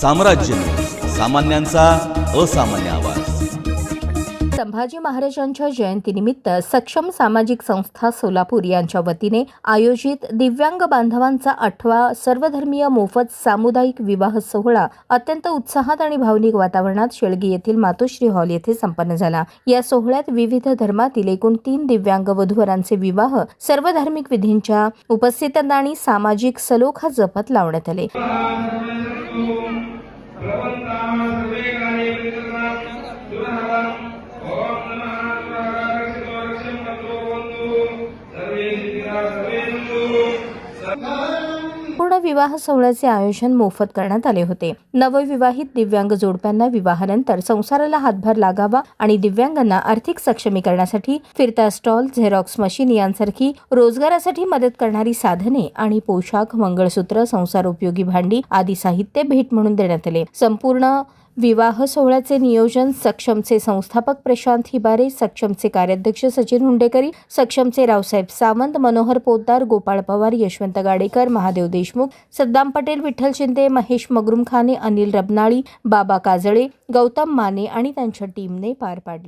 साम्राज्य सामान्यांचा असामान्य आवाज. संभाजी महाराजांच्या जयंतीनिमित्त सक्षम सामाजिक संस्था सोलापूर यांच्या वतीने आयोजित दिव्यांग बांधवांचा आठवा सर्वधर्मीय मोफत सामुदायिक विवाह सोहळा अत्यंत उत्साहात आणि भावनिक वातावरणात शेळगी येथील मातोश्री हॉल येथे संपन्न झाला. या सोहळ्यात विविध धर्मातील एकूण तीन दिव्यांग वधूवरांचे विवाह सर्व धार्मिक विधींच्या उपस्थितांना आणि सामाजिक सलोखा जपत लावण्यात आले. ಸರ್ವೇ ಸಿದ್ಧ ಸರ್ವೇ ಸರ್ವ पूर्ण विवाह सोहळ्याचे आयोजन मोफत करण्यात आले होते. नवविवाहित दिव्यांग जोडप्यांना विवाहानंतर संसाराला हातभार लागावा आणि दिव्यांगांना आर्थिक सक्षमीकरणासाठी फिरता स्टॉल झेरॉक्स मशीन यांसारखी रोजगारासाठी मदत करणारी साधने आणि पोशाख मंगळसूत्र संसार उपयोगी भांडी आदी साहित्य भेट म्हणून देण्यात आले. संपूर्ण विवाह सोहळ्याचे नियोजन सक्षमचे संस्थापक प्रशांत हिबारे सक्षमचे कार्याध्यक्ष सचिन हुंडेकरी सक्षमचे रावसाहेब सावंत मनोहर पोद्दार गोपाळ पवार यशवंत गाडेकर महादेव देशमुख सद्दाम पटेल विठ्ठल शिंदे महेश मगरुमखाने अनिल रबनाळी बाबा काजळे गौतम माने आणि त्यांच्या टीमने पार पाडले.